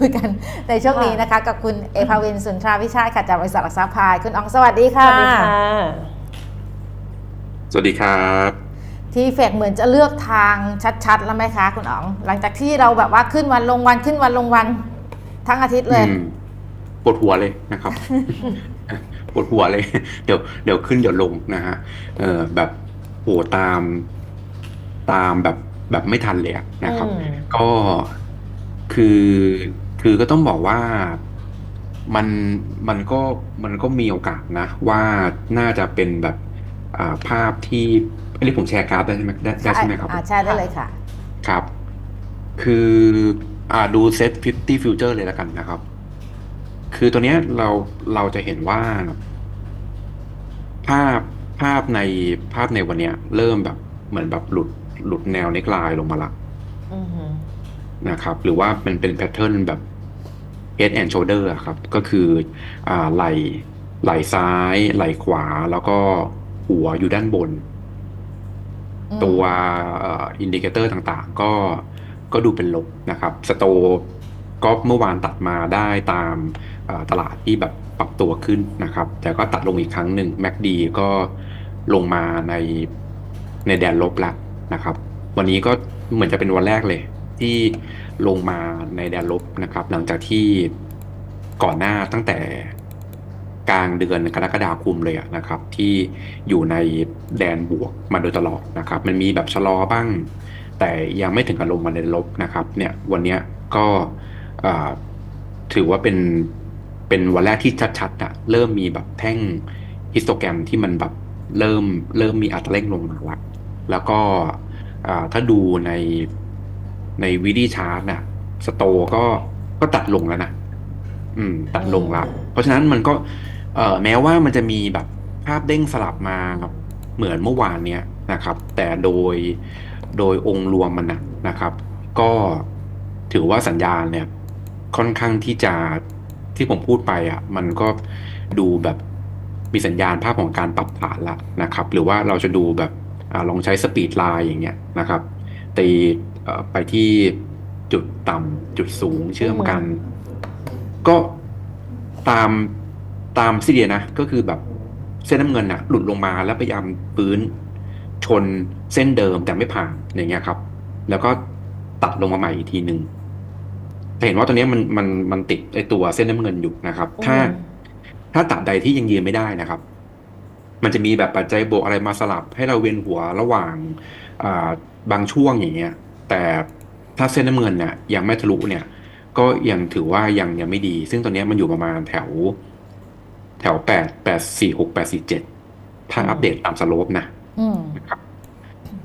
คุยกันในช่วงนี้นะคะ กับคุณเอภาวินสุนทราวิชาติค่ะจากบริษัทหลักทรัพย์พาย คุณอองสวัสดีสค่ะวัสดีค่ะ สวัสดีครับ ทีเฟกเหมือนจะเลือกทางชัดๆ แล้วไหมคะ คุณอ๋อง หลังจากที่เราแบบว่าขึ้นวันลงวันขึ้นวันลงวันทั้งอาทิตย์เลยอืมปวดหัวเลยนะครับปวดหัวเลย เดี๋ยวเดี๋ยวขึ้นเดี๋ยวลงนะฮะเออแบบโหตามตามแบบแบบไม่ทันเลยอะนะครับอืมก็คือ คือก็ต้องบอกว่ามันมันก็มันก็มีโอกาสนะ ว่าน่าจะเป็นแบบอ่าภาพที่อันนี้ผมแชร์กราฟได้ใช่ไหมได้ได้ใช่ไหมครับอ่าใช่ได้เลยค่ะ ครับ คืออ่าดูเซต50 future เลยแล้วกันนะครับ คือตัวเนี้ยเราเราจะเห็นว่า ภาพภาพในภาพในวันเนี้ย เริ่มแบบเหมือนแบบหลุดหลุดแนวเนกไลน์ลงมาละอือหือนะครับ หรือว่าเป็นเป็นแพทเทิร์นแบบ head and shoulder อะครับ ก็คืออ่าไหล่ไหล่ซ้าย ไหล่ขวา แล้วก็หัวอยู่ด้านบนอืมตัวอินดิเคเตอร์ต่างๆ ก็ก็ดูเป็นลบนะครับ สโตก็เมื่อวานตัดมาได้ตามเอ่อตลาดที่แบบปรับตัวขึ้นนะครับ แต่ก็ตัดลงอีกครั้งหนึ่ง MACD ก็ลงมาในในแดนลบแล้วนะครับ วันนี้ก็เหมือนจะเป็นวันแรกเลย ที่ ลงมาในแดนลบนะครับ หลังจากที่ก่อนหน้าตั้งแต่กลางเดือนกรกฎาคมเลยอะนะครับ ที่อยู่ในแดนบวกมาโดยตลอดนะครับ มันมีแบบชะลอบ้าง แต่ยังไม่ถึงกับลงมาในลบนะครับ เนี่ยวันเนี้ยก็ถือว่าเป็นเป็นวันแรกที่ชัดๆอะเริ่มมีแบบแท่งฮิสโตแกรมที่มันแบบเริ่มเริ่มมีอัตราเร่งลงมาละแล้วก็ถ้าดูใน ในวิดีชาร์ตน่ะ สโตก็ก็ตัดลงแล้วนะอืม ตัดลงละเพราะฉะนั้นมันก็ เอ่อแม้ว่ามันจะมีแบบภาพเด้งสลับมาครับ เหมือนเมื่อวานเนี้ยนะครับ แต่โดยโดยองค์รวมมันนะนะครับ ก็ถือว่าสัญญาณเนี่ย ค่อนข้างที่จะที่ผมพูดไปอะ มันก็ดูแบบมีสัญญาณภาพของการปรับฐานละนะครับ หรือว่าเราจะดูแบบอาลองใช้สปีดไลน์อย่างเงี้ยนะครับตีเอ่อ ไปที่จุดต่ำจุดสูงเชื่อมกัน ก็ตามตามซีเรียนะ ก็คือแบบเส้นน้ำเงินน่ะหลุดลงมาแล้วพยายามปื้นชนเส้นเดิมแต่ไม่ผ่านอย่างเงี้ยครับ แล้วก็ตัดลงมาใหม่อีกทีหนึ่งแต่เห็นว่าตัวเนี้ยมันมันมันติดไอตัวเส้นน้ำเงินอยู่นะครับ ถ้าอืมถ้าตัดใดที่ยังยืนไม่ได้นะครับ มันจะมีแบบปัจจัยบวกอะไรมาสลับให้เราเวียนหัวระหว่างอ่าบางช่วงอย่างเงี้ย แต่ถ้าเส้นน้ำเงินเนี่ยยังไม่ทะลุเนี่ย ก็ยังถือว่ายังยังไม่ดี ซึ่งตอนนี้มันอยู่ประมาณแถว แถวแปดแปดสี่หกแปดสี่เจ็ดถ้าอัปเดตตามสโลปนะอืมนะครับ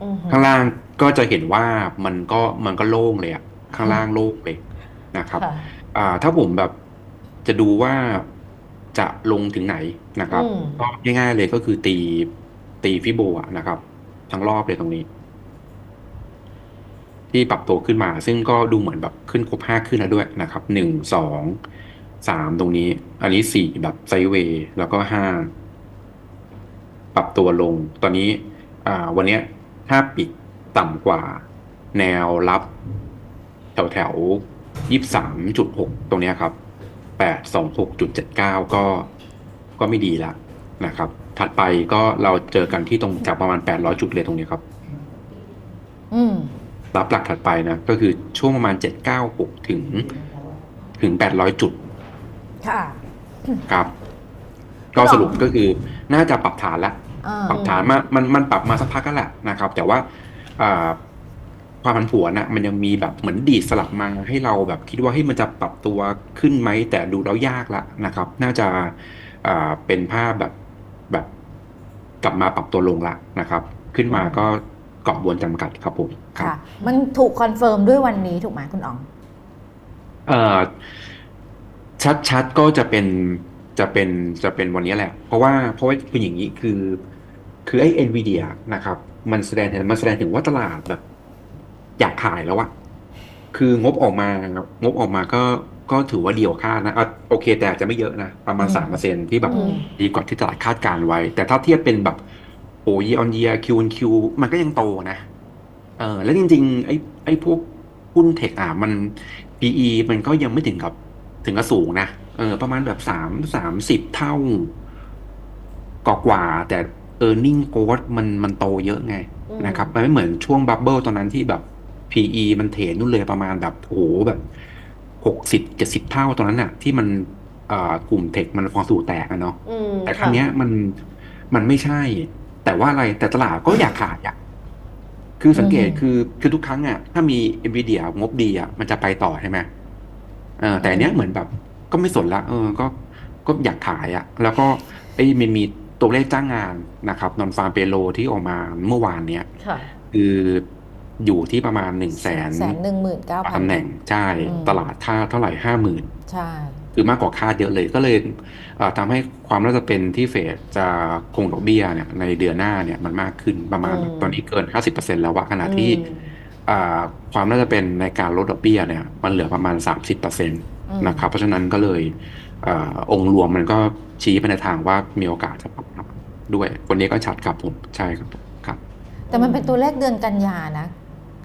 อือหือข้างล่างก็จะเห็นว่ามันก็มันก็โล่งเลยอะข้างล่างโล่งเลยนะครับค่ะอ่า ถ้าผมแบบจะดูว่าจะลงถึงไหนนะครับอืมก็ง่ายๆเลยก็คือตีตีฟิโบอะนะครับ ทั้งรอบเลยตรงนี้ ที่ปรับตัวขึ้นมา ซึ่งก็ดูเหมือนแบบขึ้นครบห้าขึ้นแล้วด้วยนะครับหนึ่งสองสามตรงนี้ อันนี้สี่แบบไซเวย์แล้วก็ห้าปรับตัวลง ตอนนี้วันนี้ถ้าปิดต่ำกว่าแนวรับ แถวแถวยี่สามจุดหกตรงนี้ครับแปดสองหกจุดเจ็ดเก้าก็ก็ไม่ดีละนะครับ ถัดไปก็เราเจอกันที่ตรงจากประมาณแปดร้อยจุดเลยตรงนี้ครับ อืม รับหลักถัดไปนะก็คือช่วงประมาณเจ็ดเก้าหกถึงถึงแปดร้อยจุด ค่ะ ครับ ก็สรุปก็คือน่าจะปรับฐานละอ่าปรับฐานมามันมันปรับมาสักพักก็แหละนะครับ แต่ว่าอ่าความผันผวนนะมันยังมีแบบเหมือนดีดสลับมาให้เราแบบคิดว่าให้ยมันจะปรับตัวขึ้นไหมแต่ดูแล้วยากละนะครับ น่าจะอ่าเป็นภาพแบบแบบกลับมาปรับตัวลงละนะครับ ขึ้นมาก็เกาะบนจำกัดครับผมครับ ค่ะ มันถูกคอนเฟิร์มด้วยวันนี้ถูกไหมคุณอ๋อง เอ่อชัดชัดก็จะเป็นจะเป็นจะเป็นวันนี้แหละ เพราะว่าเพราะว่าคืออย่างนี้คือคือไอ้ NVIDIA นะครับ มันแสดงมันแสดงถึงว่าตลาดแบบ อยากขายแล้วอะคืองบออกมางบออกมาก็ก็ถือว่าดีกว่าคาดนะอะโอเคแต่อาจจะไม่เยอะนะ ประมาณอืม สามเปอร์เซ็นที่แบบ อืม ดีกว่าที่ตลาดคาดการไว้ แต่ถ้าเทียบเป็นแบบ โอ้ยออนเยียคิวอนคิวมันก็ยังโตนะ เออ แล้วจริง ๆ ไอ้ไอ้พวกหุ้นเทคอะมัน PE มันก็ยังไม่ถึงกับถึงกับสูงนะ เออ ประมาณแบบสามสามสิบเท่ากว่ากว่าๆแต่ e a r n i n g growth มันมันโตเยอะไงอืมนะครับ มันไม่เหมือนช่วงบับเบิลตอนนั้นที่แบบ PE มันเทรดนู่นเลยประมาณแบบโอ้โหแบบหกสิบเจ็ดสิบเท่าตอนนั้นน่ะที่มันเอ่อกลุ่มเทคมันฟองสู่แตกอะเนาะอืมแต่ครั้งเนี้ยมันมันไม่ใช่ แต่ว่าอะไรแต่ตลาดก็อยากขายอะคือสังเกตอืมคือคือทุกครั้งอะถ้ามี NVIDIA งบดีอะมันจะไปต่อใช่ไหมเออแต่อันเนี้ยเหมือนแบบ ก็ไม่สนละเออก็ก็อยากขายอะแล้วก็ไอ้มันมีตัวเลขจ้างงานนะครับนอนฟาร์มเปโลที่ออกมาเมื่อวานเนี้ยค่ะคืออยู่ที่ประมาณหนึ่งแสนแสนหนึ่งหมื่นเก้าพันตำแหน่งใช่อืมตลาดค่าเท่าไหร่ห้าหมื่นใช่ คือมากกว่าคาดเยอะเลยก็เลยเอ่อทำให้ความน่าจะเป็นที่เฟดจะคงดอกเบี้ยเนี่ยในเดือนหน้าเนี่ยมันมากขึ้นประมาณอืมตอนนี้เกิน 50%แล้วว่าขณะที่อืมอ่าความน่าจะเป็นในการลดดอกเบี้ยเนี่ยมันเหลือประมาณ 30%อืมนะครับเพราะฉะนั้นก็เลยเอ่อองค์รวมมันก็ชี้ไปในทางว่ามีโอกาสจะปรับลดด้วยวันนี้ก็ชัดครับผมใช่ครับผมครับ แต่มันเป็นตัวเลขเดือนกันยานะ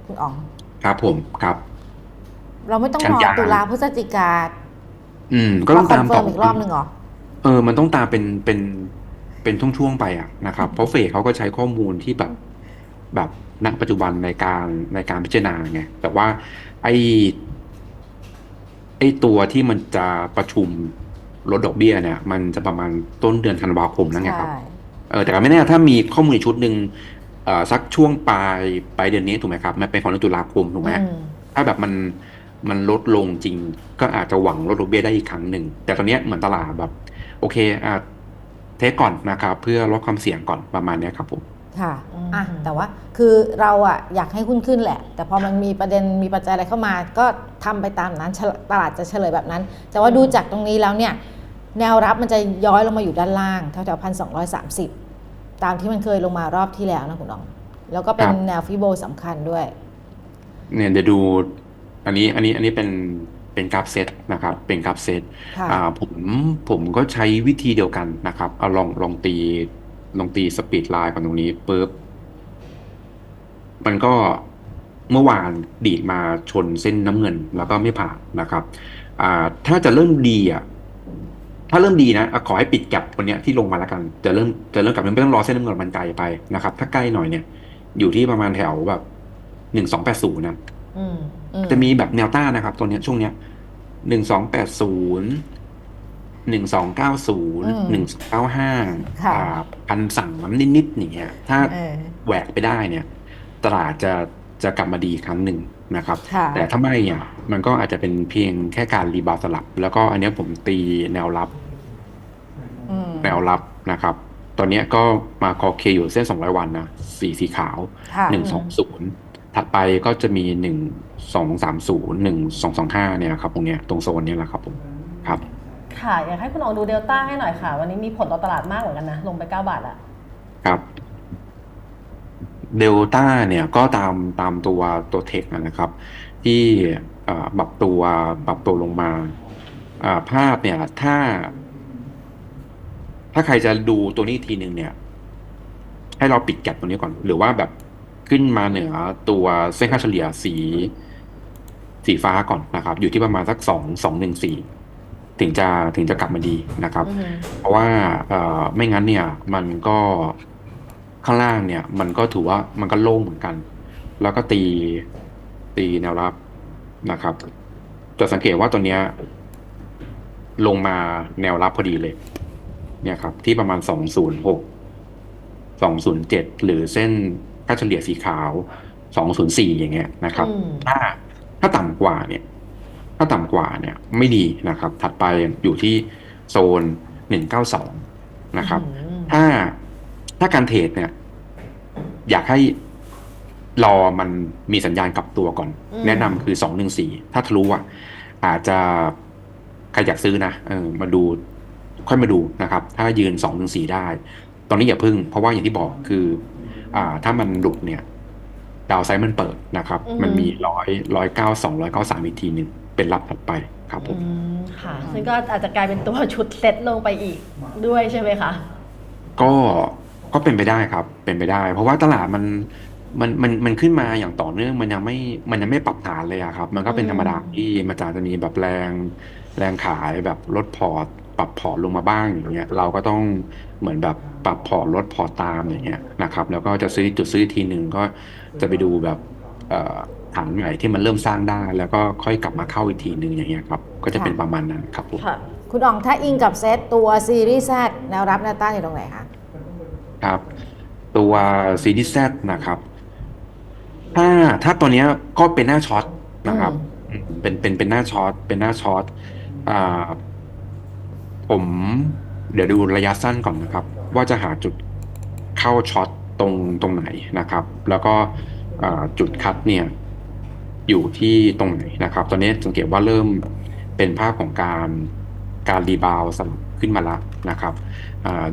คุณอ๋องครับผมครับ เราไม่ต้องกันรอยาตุลาพฤศจิกา อืม ก็ต้องคอตานมเฟิต่ร์อมอีกรอบหนึ่งเหรอเออ มันต้องตามเป็นเป็นเป็นช่วงๆไปอะนะครับ เพราะเฟดเขาก็ใช้ข้อมูลที่แบบแบบณปัจจุบันในการในการพิจารณาไงแต่ว่าไอ้ไอ้ตัวที่มันจะประชุมลดดอกเบี้ยเนี่ย มันจะประมาณต้นเดือนธันวาคมแล้วไงครับใช่เออแต่ก็ไม่แน่ถ้ามีข้อมูลอีกชุดหนึ่งเอ่อสักช่วงปลายปลายเดือนนี้ถูกไหมครับมันเป็นของเดือนตุลาคมถูกไหมอืมถ้าแบบมัน มันลดลงจริง ก็อาจจะหวังลดดอกเบี้ยได้อีกครั้งหนึ่ง แต่ตอนเนี้ยเหมือนตลาดแบบ โอเคอะเทคก่อนนะครับเพื่อลดความเสี่ยงก่อนประมาณเนี้ยครับผมค่ะอืมอะ แต่ว่าคือเราอะอยากให้หุ้นขึ้นแหละ แต่พอมันมีประเด็นมีปัจจัยอะไรเข้ามา ก็ทำไปตามนั้นเฉลตลาดจะเฉลยแบบนั้น แต่ว่าดูจากตรงนี้แล้วเนี่ย แนวรับมันจะย้อยลงมาอยู่ด้านล่างแถวๆพันสองร้อยสามสิบตามที่มันเคยลงมารอบที่แล้วนะคุณน้อง แล้วก็เป็นครับแนวฟิโบสำคัญด้วย เนี่ยเดี๋ยวดู อันนี้อันนี้อันนี้เป็นเป็นกราฟเซตนะครับ เป็นกราฟเซตค่ะอ่าผมผมก็ใช้วิธีเดียวกันนะครับเอาลองลองตีลองตีสปีดไลน์ก่อนตรงนี้ปุ๊บมันก็เมื่อวานดีดมาชนเส้นน้ำเงินแล้วก็ไม่ผ่านนะครับอ่าถ้าจะเริ่มดีอะถ้าเริ่มดีนะอะขอให้ปิดแก็บวันเนี้ยที่ลงมาแล้วกัน จะเริ่มจะเริ่มกลับไม่ต้องรอเส้นน้ำเงินมันไกลไปนะครับ ถ้าใกล้หน่อยเนี่ย อยู่ที่ประมาณแถวแบบหนึ่งสองแปดศูนย์นะอืมอืม จะมีแบบแนวต้านนะครับ ตัวเนี้ยช่วงเนี้ยหนึ่งสองแปดศูนย์หนึ่งสองเก้าศูนย์หนึ่งสองเก้าห้าค่ะพันสามนิดๆอย่างเงี้ย ถ้าเออแหวกไปได้เนี่ย ตลาดจะจะกลับมาดีอีกครั้งหนึ่งนะครับค่ะแต่ถ้าไม่เนี่ยมันก็อาจจะเป็นเพียงแค่การรีบาวด์สลับ แล้วก็อันเนี้ยผมตีแนวรับอืมแนวรับนะครับ ตอนเนี้ยก็มาคอเคอยู่เส้น200วันนะ สีสีขาวค่ะ120 ถัดไปก็จะมี1230 1225เนี่ยครับตรงเนี้ยตรงโซนเนี้ยแหละครับผมครับค่ะอยากให้คุณอองดูเดลต้าให้หน่อยค่ะ วันนี้มีผลต่อตลาดมากเหมือนกันนะ ลงไป9บาทละครับเดลต้าเนี่ยก็ตามตามตัวตัวเทคนะครับ ที่เอ่อปรับตัวปรับตัวลงมาอ่าภาพเนี่ยถ้า ถ้าใครจะดูตัวนี้อีกทีหนึ่งเนี่ย ให้เราปิดแก็บตัวนี้ก่อน หรือว่าแบบ ขึ้นมาเหนือตัวเส้นค่าเฉลี่ยสีสีฟ้าก่อนนะครับ อยู่ที่ประมาณสักสองสองหนึ่งสี่ถึงจะถึงจะกลับมาดีนะครับอืมเพราะว่าเอ่อไม่งั้นเนี่ยมันก็ข้างล่างเนี่ย มันก็ถือว่ามันก็โล่งเหมือนกัน แล้วก็ตีตีแนวรับนะครับ จะสังเกตว่าตัวเนี้ย ลงมาแนวรับพอดีเลย เนี่ยครับ ที่ประมาณสองศูนย์หกสองศูนย์เจ็ดหรือเส้น ค่าเฉลี่ยสีขาวสองศูนย์สี่อย่างเงี้ยนะครับอืมถ้าถ้าต่ำกว่าเนี่ย ถ้าต่ำกว่าเนี่ยไม่ดีนะครับ ถัดไปอยู่ที่โซนหนึ่งเก้าสองนะครับอืมถ้าถ้าการเทรดเนี่ย อยากให้รอมันมีสัญญาณกลับตัวก่อนอืมแนะนำคือสองหนึ่งสี่ถ้าทะลุอะอาจจะใครอยากซื้อนะเออมาดูค่อยมาดูนะครับ ถ้ายืนสองหนึ่งสี่ได้ ตอนนี้อย่าพึ่ง เพราะว่าอย่างที่บอกคืออ่า ถ้ามันหลุดเนี่ยดาวไซด์มันเปิดนะครับอือฮึมันมีร้อยร้อยเก้าสองร้อยเก้าสามอีกทีหนึ่งเป็นรับถัดไปครับผมอืมค่ะซึ่งก็อาจจะกลายเป็นตัวชุดเซตลงไปอีกด้วยใช่ไหมคะก็ก็เป็นไปได้ครับ เป็นไปได้ เพราะว่าตลาดมันมันมันมันขึ้นมาอย่างต่อเนื่องมันยังไม่มันยังไม่ปรับฐานเลยอะครับ มันก็เป็นอืมธรรมดาที่มันจะจะมีแบบแรงแรงขายแบบลดพอร์ต ปรับพอร์ตลงมาบ้างอย่างเงี้ยเราก็ต้องเหมือนแบบปรับพอร์ตลดพอร์ตตามอย่างเงี้ยนะครับแล้วก็จะซื้อจุดซื้อทีหนึ่งก็จะไปดูแบบเอ่อฐานใหม่ที่มันเริ่มสร้างได้ แล้วก็ค่อยกลับมาเข้าอีกทีหนึ่งอย่างเงี้ยครับก็จะเป็นประมาณนั้นครับผมค่ะคุณอ๋องถ้าอิงกับเซตตัวซีรีส์แซดแนวรับแนวต้านอยู่ตรงไหนคะครับตัวซีดีแซนะครับถ้าถ้าตัวเนี้ยก็เป็นหน้าช็อตนะครับอืมเป็นเป็นเป็นหน้าช็อตเป็นหน้าช็อตอ่า ผมเดี๋ยวดูระยะสั้นก่อนนะครับ ว่าจะหาจุดเข้าช็อตตรงตรงไหนนะครับ แล้วก็จุดคัดเนี่ยอยู่ที่ตรงไหนนะครับ ตอนนี้สังเกตว่าเริ่มเป็นภาพของการการรีบาวสลับขึ้นมาแล้วนะครับ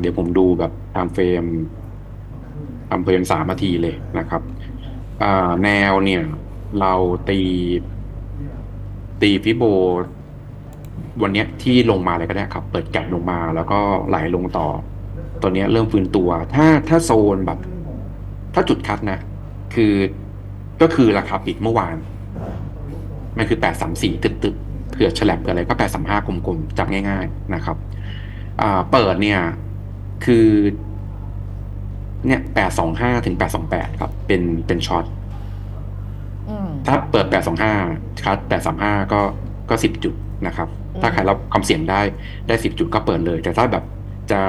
เดี๋ยวผมดูแบบตามเฟรมตามเฟรมสามนาทีเลยนะครับแนวเนี่ยเราตีตีฟิโบ วันเนี้ยที่ลงมาเลยก็ได้ครับ เปิดแกะลงมาแล้วก็ไหลลงต่อตัวเนี้ยเริ่มฟื้นตัว ถ้าถ้าโซนแบบ ถ้าจุดคัดนะ คือก็คือราคาปิดเมื่อวานมันคือแปดสามสี่ตึกตึกๆเผื่อฉลับเผื่ออะไรก็แปดสามห้ากลมๆจับง่าย ๆนะครับอ่าเปิดเนี่ย คือ เนี่ยแปดสองห้าถึงแปดสองแปดครับ เป็นเป็นช็อตอืมถ้าเปิด825คัด835ก็ก็10จุดนะครับอืม ถ้าใครรับความเสี่ยงได้ได้10จุดก็เปิดเลย แต่ถ้าแบบจะ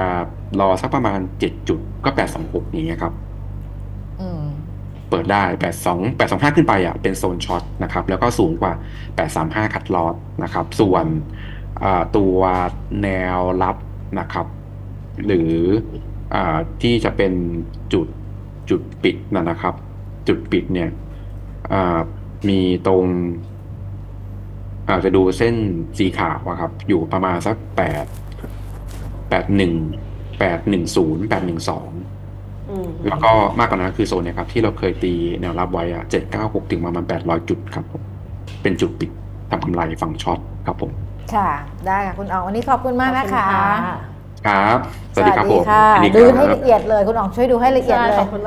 รอสักประมาณ7จุดก็826อย่างเงี้ยครับอืมเปิดได้82 825ขึ้นไปอะเป็นโซนช็อตนะครับ แล้วก็สูงกว่า835คัดลอตนะครับ ส่วนอ่าตัวแนวรับนะครับ หรืออ่าที่จะเป็นจุดจุดปิดนะนะครับ จุดปิดเนี่ยอ่ามีตรง อาจจะดูเส้นสีขาวอะครับ อยู่ประมาณสักแปดแปดหนึ่งแปดหนึ่งศูนย์แปดหนึ่งสองอืมแล้วก็มากกว่านั้นคือโซนเนี่ยครับ ที่เราเคยตีแนวรับไว้อะเจ็ดเก้าหกถึงประมาณแปดร้อยจุดครับผมเป็นจุดปิดทำกำไรฝั่งช็อตครับผม ค่ะ ได้ค่ะคุณอ๋องวันนี้ขอบคุณมากนะคะขอบณครับ สวัสดีครับผมค่ะอันนี้ดูคให้รับละเอียดเลยคุณอ๋องช่วยดูให้ละเอียดใช่เลยขอบคุณ